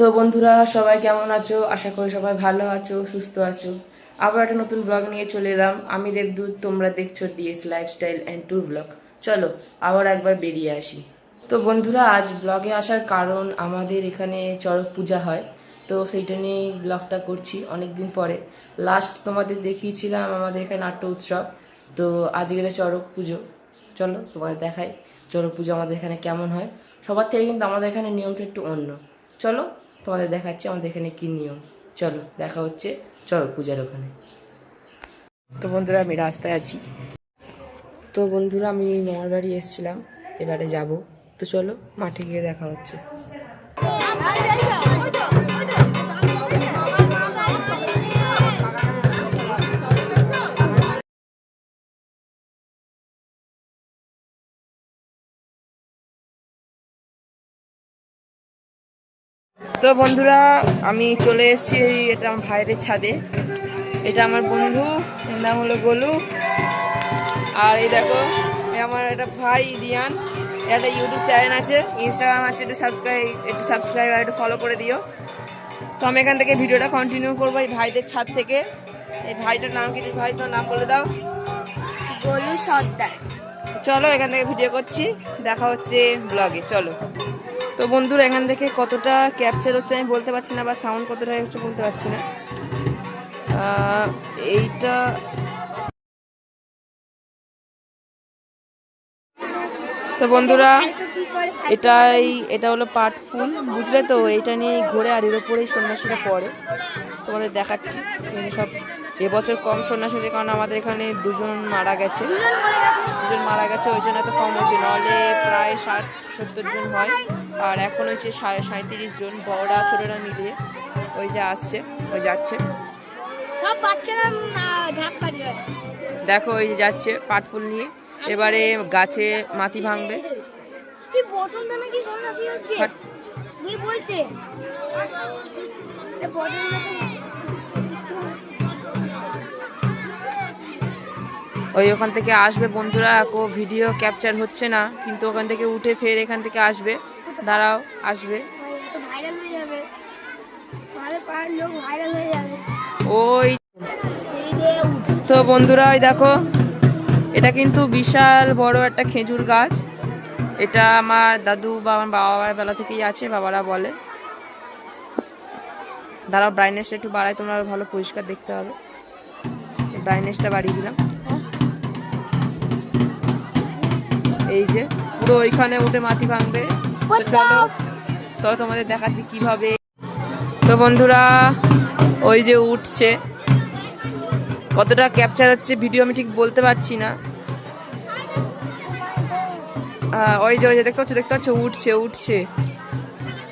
তো বন্ধুরা, সবাই কেমন আছো? আশা করি সবাই ভালো আছো, সুস্থ আছো। আবার একটা নতুন ব্লগ নিয়ে চলে এলাম। আমি দেখদূত তোমরা দেখছ DS lifestyle and tour blog চলো, আবার একবার বেরিয়ে আসি। তো বন্ধুরা, আজ ব্লগে আসার কারণ আমাদের এখানে চড়ক পূজা হয়। তো সেইটা নিয়ে ব্লগটা করছি অনেক দিন পরে। লাস্ট তোমাদের দেখিয়েছিলাম আমাদের এখানে নাট্য উৎসব। তো আজকের চড়ক পুজো। চলো, তোমাদের দেখাই চড়ক পুজো আমাদের এখানে কেমন হয়। সবার থেকে কিন্তু আমাদের এখানে নিয়মটা একটু অন্য। চলো তোমাদের দেখাচ্ছি আমাদের এখানে কি নিয়ম। চলো দেখা হচ্ছে। চলো পূজার ওখানে। তো বন্ধুরা আমি রাস্তায় আছি। তো বন্ধুরা আমি মামার বাড়ি এসেছিলাম। এবারে যাব। তো চলো মাঠে গিয়ে দেখা হচ্ছে। তো বন্ধুরা আমি চলে এসেছি এই এটা আমার ভাইদের ছাদে। এটা আমার বন্ধু এর নাম হলো গোলু। আর এই দেখো আমার একটা ভাই রিয়ান। একটা ইউটিউব চ্যানেল আছে ইনস্টাগ্রাম আছে একটু সাবস্ক্রাইব একটু সাবস্ক্রাইব আর একটু ফলো করে দিও। তো আমি এখান থেকে ভিডিওটা কন্টিনিউ করব এই ভাইদের ছাদ থেকে। এই ভাইটার নাম কি? ভাই তোর নাম বলে দাও। গোলু সর্দার। চলো এখান থেকে ভিডিও করছি দেখা হচ্ছে ব্লগে চলো। তো বন্ধুরা, এখান থেকে কতটা ক্যাপচার হচ্ছে আমি বলতে পারছি না বা সাউন্ড কতটা হচ্ছে বলতে পারছি না। এইটা তো বন্ধুরা, এটাই, এটা হলো পাট ফুল, বুঝলে তো? এইটা নিয়ে ঘুরে আর এর ওপরেই সন্ন্যাসীরা পড়ে। তোমাদের দেখাচ্ছি সব এবছর কম সন্ন্যাসী হয়েছে কারণ আমাদের এখানে দুজন মারা গেছে। দুজন মারা গেছে, ওই জন্য এত কম হয়েছে নাহলে প্রায় ষাট, সত্তর জন হয়। আর এখন হচ্ছে সাড়ে সাঁত্রিশ জন বড়রা ছোটরা মিলিয়ে ওই যে আসছে ওই যাচ্ছে। সব বাচ্চারা দেখো ওই যে যাচ্ছে পাট ফুল নিয়ে। এবারে গাছে মাটি ভাঙবে। হচ্ছে? দানা ওই ওখান থেকে আসবে বন্ধুরা ভিডিও ক্যাপচার হচ্ছে না কিন্তু ওখান থেকে উঠে ফের এখান থেকে আসবে। দাঁড়াও আসবে। ওই তো বন্ধুরা ওই দেখো এটা কিন্তু বিশাল বড় একটা খেজুর গাছ। এটা আমার দাদু বা আমার বাবার বেলা থেকেই আছে বাবারা বলে। দাঁড়াও ব্রাইটনেসটা একটু বাড়ায় তোমরা ভালো পরিষ্কার দেখতে হবে ব্রাইটনেসটা বাড়িয়ে দিলাম। এই যে পুরো ওইখানে উঠে মাটি ভাঙবে। তো চলো তো তোমাদের দেখাচ্ছি কীভাবে। তো বন্ধুরা ওই যে উঠছে। কতটা ক্যাপচার হচ্ছে ভিডিও আমি ঠিক বলতে পারছি না। ওই যে ওই যে দেখতে পাচ্ছ দেখতে পাচ্ছ উঠছে উঠছে।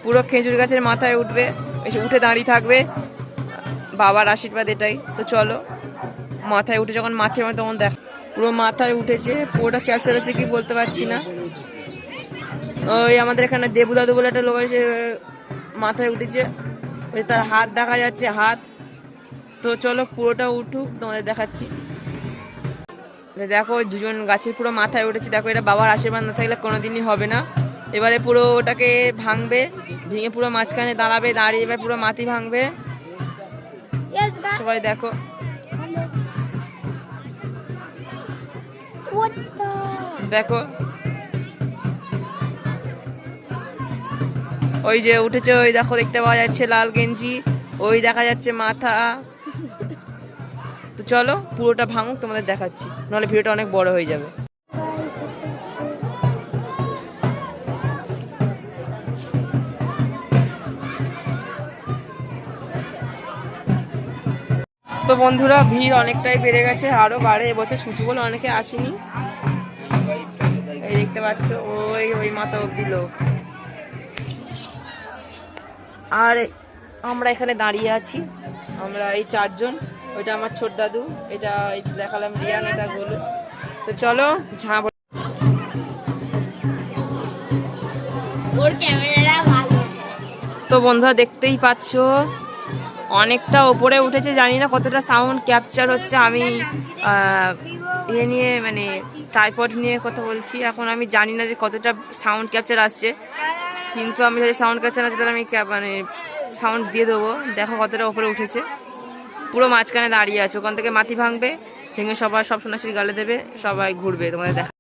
পুরো খেজুর গাছের মাথায় উঠবে। এসে উঠে দাঁড়িয়ে থাকবে। বাবার আশীর্বাদ এটাই। তো চলো মাথায় উঠে যখন মাঠে তখন দেখ পুরো মাথায় উঠেছে। পুরোটা ক্যাপচার হচ্ছে কি বলতে পারছি না। ওই আমাদের এখানে দেবু দাদু বলে একটা লোক এসে মাথায় উঠেছে। ওই তার হাত দেখা যাচ্ছে হাত। তো চলো পুরোটা উঠুক তোমাদের দেখাচ্ছি। দেখো দুজন গাছের পুরো মাথায় উঠেছে। দেখো এটা বাবার আশীর্বাদ না থাকলে কোনোদিনই হবে না। এবারে পুরো ওটাকে ভাঙবে ভেঙে পুরো মাঝখানে দাঁড়াবে দাঁড়িয়ে এবার পুরো মাটি ভাঙবে। সবাই দেখো। দেখো ওই যে উঠেছে, ওই দেখো দেখতে পাওয়া যাচ্ছে লাল গেঞ্জি, ওই দেখা যাচ্ছে মাথা। তো চলো, পুরোটা ভাঙুক, তোমাদের দেখাচ্ছি। নাহলে ভিডিওটা অনেক বড় হয়ে যাবে? তো বন্ধুরা, ভিড় অনেকটাই বেড়ে গেছে, আরও বাড়ে এবছর। ছুটি বলে অনেকে আসেনি। এই দেখতে পাচ্ছ, ওই ওই মাথা অব্দি লোক। আর আমরা এখানে দাঁড়িয়ে আছি। আমরা এই চারজন ওইটা আমার ছোট দাদু এটা দেখালাম রিয়ান এটা গোলু। তো চলো ওর ভালো। তো বন্ধুরা দেখতেই পাচ্ছ অনেকটা ওপরে উঠেছে জানি না কতটা সাউন্ড ক্যাপচার হচ্ছে। আমি এ নিয়ে মানে টাইপড নিয়ে কথা বলছি। এখন আমি জানি না যে কতটা সাউন্ড ক্যাপচার আসছে। কিন্তু আমি যদি সাউন্ড ক্যাপচার না তাহলে আমি মানে সাউন্ড দিয়ে দেবো। দেখো কতটা ওপরে উঠেছে। পুরো মাঝখানে দাঁড়িয়ে আছে। ওখান থেকে মাটি ভাঙবে, ভেঙে সবাই সব সন্ন্যাসীর গালে দেবে, সবাই ঘুরবে তোমাদের দেখা।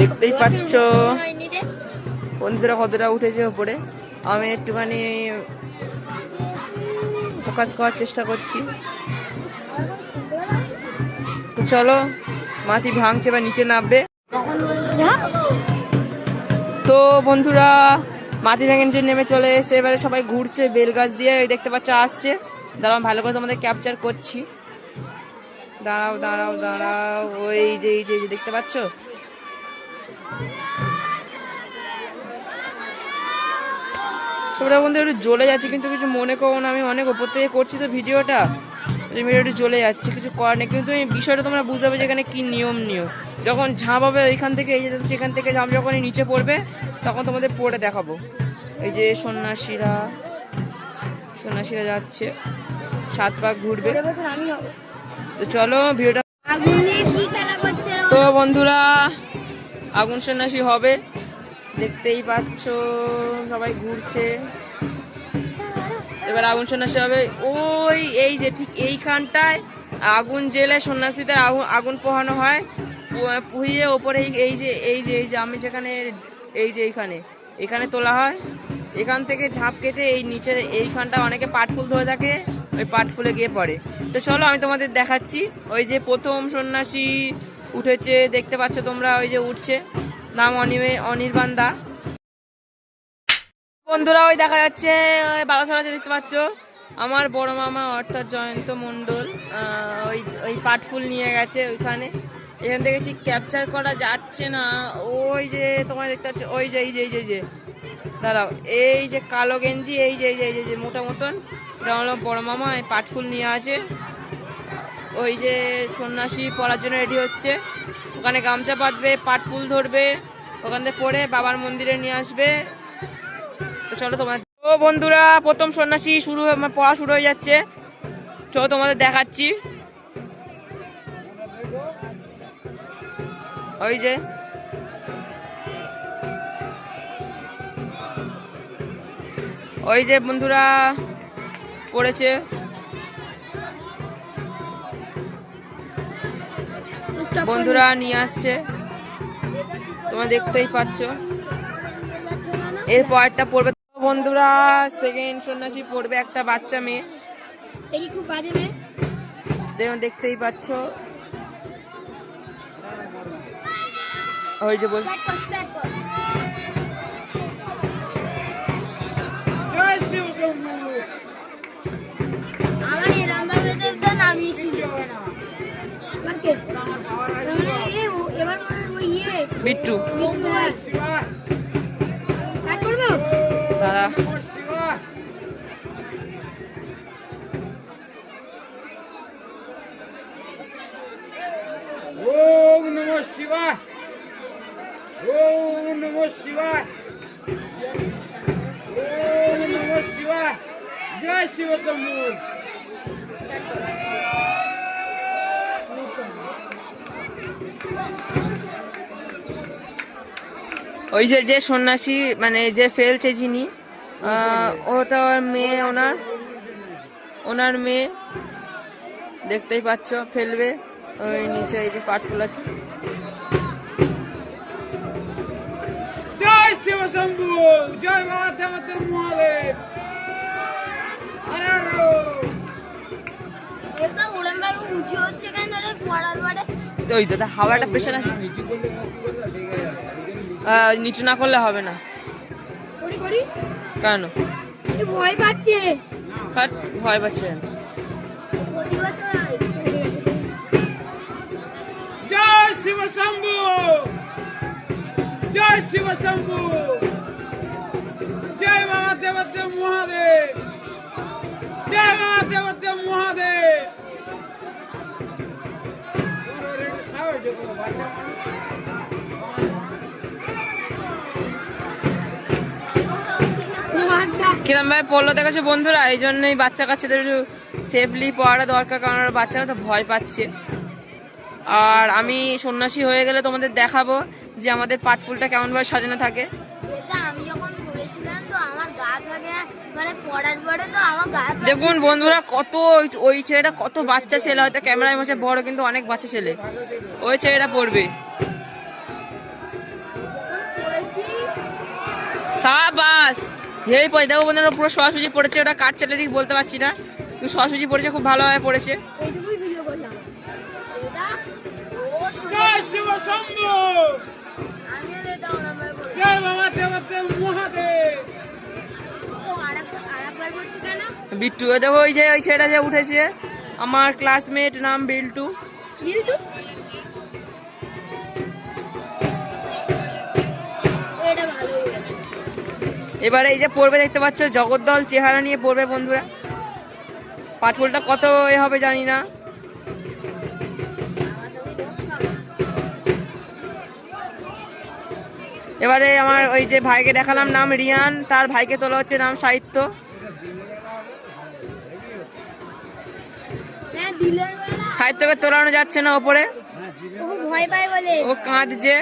দেখতেই পাচ্ছ। বন্ধুরা কতটা উঠেছে ওপরে আমি একটুখানি ফোকাস করার চেষ্টা করছি। তো চলো, মাটি ভাঙছে বা নিচে নামবে। তো বন্ধুরা, মাটি ভেঙে নিচে নেমে চলে এসে এবারে সবাই ঘুরছে, বেল গাছ দিয়ে দেখতে পাচ্ছ আসছে। দাঁড়াও, ভালো করে তোমাদের ক্যাপচার করছি। দাঁড়াও দাঁড়াও দাঁড়াও, ওই যে, এই যে, দেখতে পাচ্ছ? সবটা বন্ধু একটু জ্বলে যাচ্ছে কিন্তু কিছু মনে করো না আমি অনেক ওপর থেকে করছি তো ভিডিওটা। এই ভিডিওটি জ্বলে যাচ্ছে কিছু করার নেই কিন্তু এই বিষয়টা তোমরা বুঝতে পারবে যে এখানে কি নিয়ম নিয়ম। যখন ঝাঁপ হবে ওইখান থেকে এই যে সেখান থেকে ঝাঁপ যখনই নিচে পড়বে তখন তোমাদের পড়ে দেখাবো। এই যে সন্ন্যাসীরা সন্ন্যাসীরা যাচ্ছে সাত পাক ঘুরবে। তো চলো ভিডিওটা? তো বন্ধুরা আগুন সন্ন্যাসী হবে। দেখতেই পাচ্ছ, সবাই ঘুরছে। এবার আগুন সন্ন্যাসী হবে। ওই, এই যে ঠিক এইখানটায় আগুন জেলে সন্ন্যাসীদের আগুন পোহানো হয়। পুহিয়ে ওপরে এই- যে, এই যে এই যে আমি যেখানে, এই যে এইখানে, এখানে তোলা হয়। এখান থেকে ঝাঁপ কেটে এই নিচের এইখানটা অনেকে পাটফুল ধরে থাকে, ওই পাটফুলে গিয়ে পড়ে। তো চলো আমি তোমাদের দেখাচ্ছি। ওই যে প্রথম সন্ন্যাসী উঠেছে, দেখতে পাচ্ছ তোমরা, ওই যে উঠছে। নাম অনিমে, অনির্বাণ দা। বন্ধুরা, ওই দেখা যাচ্ছে, ওই বাতাসড়া দেখতে পাচ্ছ? আমার বড় মামা অর্থাৎ জয়ন্ত মণ্ডল ওই ওই পাটফুল নিয়ে গেছে ওইখানে। এখান থেকে ঠিক ক্যাপচার করা যাচ্ছে না। ওই যে তোমার দেখতে পাচ্ছ, ওই যে, এই যে এই যে যে। দাঁড়াও, এই যে কালো গেঞ্জি, এই যে এই যে, এই যে- এই যে, মোটা মতন। এটা হলো বড় মামা, এই পাটফুল নিয়ে আছে। ওই যে সন্ন্যাসী পড়ার জন্য রেডি হচ্ছে। ওখানে গামছা বাঁধবে, পাট ফুল ধরবে, ওখান থেকে পড়ে বাবার মন্দিরে নিয়ে আসবে। তো চলো তোমার তো বন্ধুরা, প্রথম সন্ন্যাসী শুরু হয়ে পড়া শুরু হয়ে যাচ্ছে। চলো তোমাদের দেখাচ্ছি। ওই যে। ওই যে বন্ধুরা, পড়েছে। বন্ধুরা নিয়ে আসছে। তোমরা দেখতেই পাচ্ছ। এর পরেরটা পড়বে। বন্ধুরা সেকেন্ড সন্ন্যাসী পড়বে একটা বাচ্চা মেয়ে। দেখি খুব বাজে মেয়ে? দেখতেই পাচ্ছ। ওই যে বল স্টার্ট কর আমার এরম ভাবে নামিয়েছিল বিট্টু তারা ওম নমঃ শিবায়। ওম নমঃ শিবায়। ওম নমঃ শিবায়। জয় শিব শম্ভু। ওই যে যে সন্ন্যাসী মানে যে ফেলছে যিনি ওটা ওর মেয়ে ওনার ওনার মেয়ে। দেখতেই পাচ্ছ ফেলবে। ওই নিচে এই যে পাট ফুল আছে। জয় শিব শম্ভু জয় মহাদেব। ওই তো হাওয়াটা প্রেশার আছে আহ, নিচু না করলে হবে না। করি করি? কেন? ভয় পাচ্ছে। ভয় পাচ্ছেন প্রতি বছর হয় জয় শিব শম্ভু। জয় শিব শম্ভু। জয় মহাদেব জয় মহাদেব কিরম ভাবে পড়ল দেখেছ বন্ধুরা এই জন্যই বাচ্চা কাচ্চাদের একটু সেফলি পড়াটা দরকার কারণ বাচ্চারা তো ভয় পাচ্ছে। আর আমি সন্ন্যাসী হয়ে গেলে তোমাদের দেখাবো যে আমাদের পাটফুলটা কেমনভাবে সাজানো থাকে। মানে থেকে। দেখুন বন্ধুরা কত ওই- ছেলেটা কত বাচ্চা ছেলে হয়তো ক্যামেরায় বসে বড় কিন্তু অনেক বাচ্চা ছেলে। ওই ছেলেটা পড়বে। সাবাস! হেই পড়ে দেখো বন্ধুরা পুরো সোয়াসুজি পড়েছে ওটা ছেলে ঠিক বলতে পারছি না। কিন্তু সোয়াসুজি পড়েছে খুব ভালোভাবে পড়েছে। পড়েছি বিট্টু এ দেখো ওই যে ওই ছেলেটা যে উঠেছে আমার ক্লাসমেট নাম বিল্টু। বিল্টু? এটা ভালো এবারে এই যে পড়বে দেখতে পাচ্ছ জগদ্দল চেহারা নিয়ে পড়বে বন্ধুরা। পাটফুলটা কত এ হবে জানি না। এবারে আমার ওই যে ভাইকে দেখালাম নাম রিয়ান তার ভাইকে তোলা হচ্ছে নাম সাহিত্য। হ্যাঁ সাহিত্যকে তোলানো যাচ্ছে না ওপরে। ও কাঁদছে।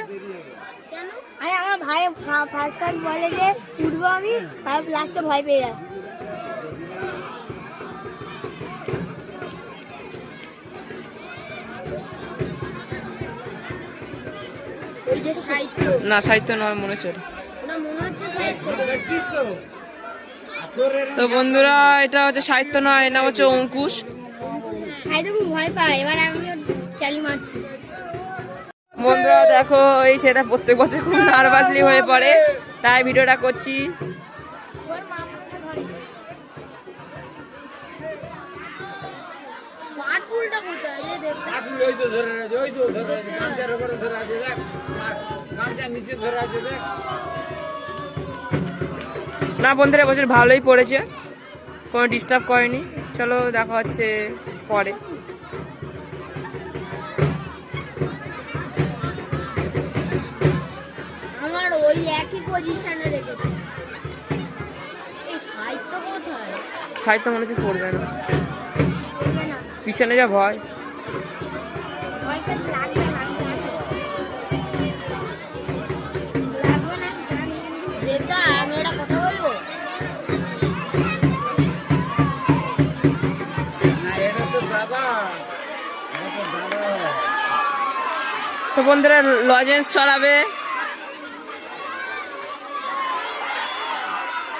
আরে আমার ভাই ফার্স্ট ফার্স্ট বলে যে উঠবো আমি আর লাস্টে ভয় পেয়ে যায়। না সাহিত্য নয় মনে হচ্ছে তো বন্ধুরা এটা হচ্ছে সাহিত্য নয় এটা হচ্ছে অঙ্কুশ। ভয় পায়। এবার আমি মারছি। বন্ধুরা দেখো এই সেটা প্রত্যেক বছর খুব নার্ভাসলি হয়ে পড়ে। তাই ভিডিওটা করছি। ওর মা আমাকে ধরে কাঠফুলটা কোথায় রে দেখতে কাঠুল ওই তো ধরে আছে ওই তো ধরে আছে গামছার উপরে ধরে আছে দেখ। আর গামছার নিচে ধরে আছে দেখ। না বন্ধুরা এবছর ভালোই পড়েছে। কোনো ডিস্টার্ব করেনি। চলো দেখা হচ্ছে পরে। ওই একই পজিশনে রেখেছে। এই সাহিত্য কোথায় সাহিত্য মনে হচ্ছে পড়বে না। পিছনে যা ভয়। আমি কথা বলব? না এটা তো দাদা এটা তো দাদা তো বন্ধুরা লজেন্স চড়াবে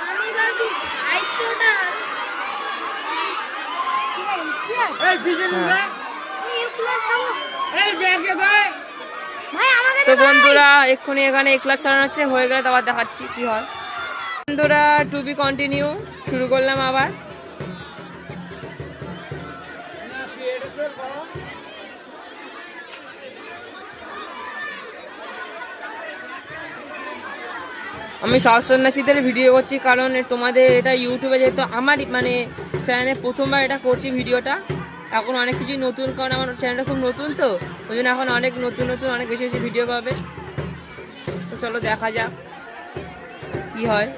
আমি ভাবছি সাহিত্যটা এই পিছনে দেখ এই ব্যাগে দেখ ভাই আমাকে তো বন্ধুরা এক্ষুনি এখানে এক ক্লাস চালানো হচ্ছে হয়ে গেলে আবার দেখাচ্ছি কি হয়। বন্ধুরা টু বি কন্টিনিউ শুরু করলাম আবার। আমি সব সন্ন্যাসীদের ভিডিও করছি কারণ তোমাদের এটা ইউটিউবে যেহেতু আমার মানে চ্যানেলে প্রথমবার এটা করছি ভিডিওটা। এখন অনেক কিছুই নতুন, কারণ আমার চ্যানেলটা খুব নতুন তো, ওই জন্য এখন অনেক নতুন নতুন, অনেক বেশি বেশি ভিডিও পাবে। তো চলো দেখা যাক কি হয়।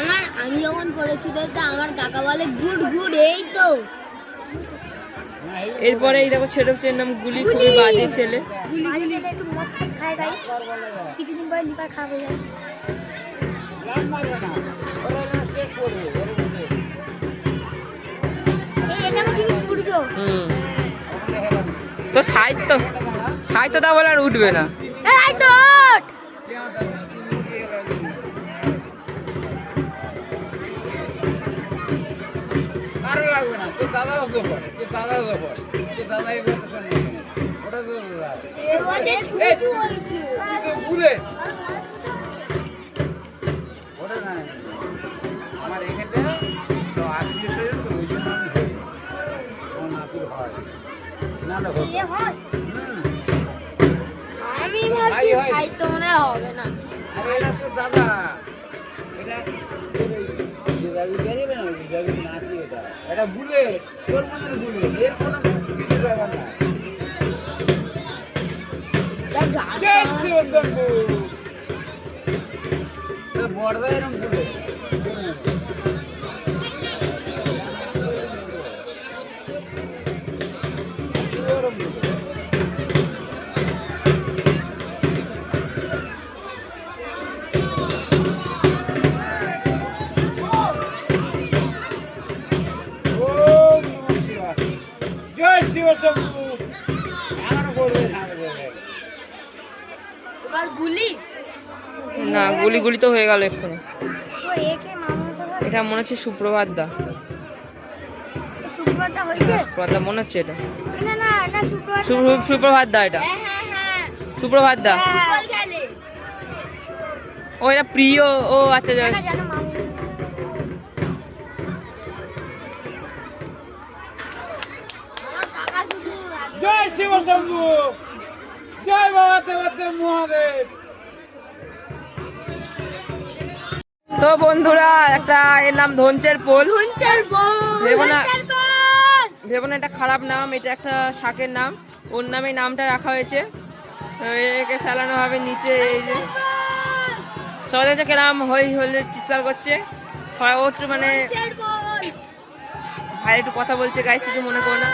আমার আমি যখন পড়েছি দেখতে আমার কাকা বলে, গুড গুড, এই তো। এরপরে এই দেখো ছেলে ছেলের নাম গুলি খুবই বাজে ছেলে। গুলি একটু মদ খায় গাই। কিছুদিন পরে লিভার খারাপ হয়ে তো সাহিত্য সাহিত্যটা বলে আর উঠবে না। কারও লাগবে না তোর দাদা ওকে পড়ে তোর দাদা ওকে পড়ে তোর দাদা এগুলো তো শুনবে ওটা তো ভুলে ওটা না আমার এখানটা তো আত্মীয় তো ওই জন্য আমি ধরি নাতির হয়। না হয়। আমি ভাবছি। সাহিত্য মনে হবে না। আরে এটা তো দাদা। এটা তোর ওই না এটা ভুলে তোর মধ্যে ভুলে এর কোনো কিছু ব্যাপার না। বড়দা এরম গুলি তো হয়ে গেল এক্ষুনি এটা মনে হচ্ছে সুপ্রভাত দা। সুপ্রভাত দা মনে হচ্ছে এটা। না না না শুক্রবার সু- সুপ্রভাত দা এটা। হ্যাঁ হ্যাঁ হ্যাঁ। সুপ্রভাত দা। ও এটা প্রিয়। ও আচ্ছা না আচ্ছা। জয় শিব শম্ভু। জয় বাবা দেবদেব মহাদেব। তো বন্ধুরা একটা এর নাম ধনচের পোল। ধুনচার বল ভেবো না। ভেবো না এটা খারাপ নাম এটা একটা শাকের নাম। ওর নামে নামটা রাখা হয়েছে। একে ফেলানো হবে নিচে এই যে। সবাই দেখছে কেরাম হই হলে চিৎকার করছে। ও একটু মানে ভাই একটু কথা বলছে গাইস কিছু মনে করো না।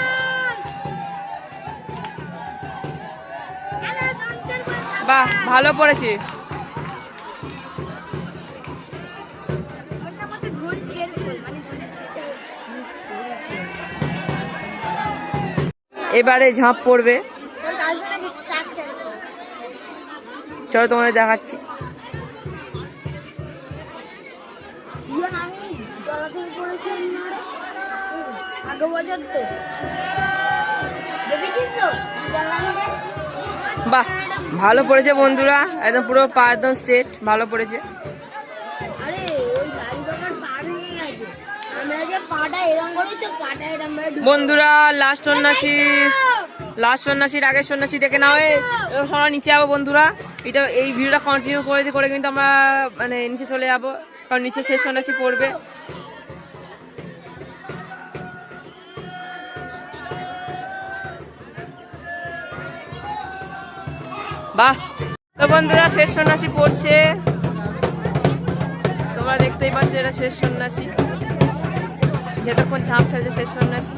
বাহ ভালো পড়েছে। এবারে ঝাঁপ পড়বে। চলো তোমাদের দেখাচ্ছি। বাহ, ভালো পড়েছে বন্ধুরা। একদম পুরো পা, একদম স্ট্রেট ভালো পড়েছে আরে ওই দাদু কাকার পা ভেঙে গেছে আমরা যে পাটা এরম করি তো পাটা এরম ভাবে ঢুকে- বন্ধুরা লাস্ট সন্ন্যাসী। লাস্ট সন্ন্যাসীর আগের সন্ন্যাসী দেখে নাও এরকম সবাই নিচে যাব, বন্ধুরা। এটা, এই ভিডিওটা কন্টিনিউ করে করে কিন্তু আমরা মানে নিচে চলে যাব। কারণ নিচে শেষ সন্ন্যাসী পড়বে। বাহ! তো বন্ধুরা, শেষ সন্ন্যাসী পড়ছে। তোমরা দেখতেই পাচ্ছ, এটা শেষ সন্ন্যাসী। যতক্ষণ ঝাঁপ ফেলছে শেষ সন্ন্যাসী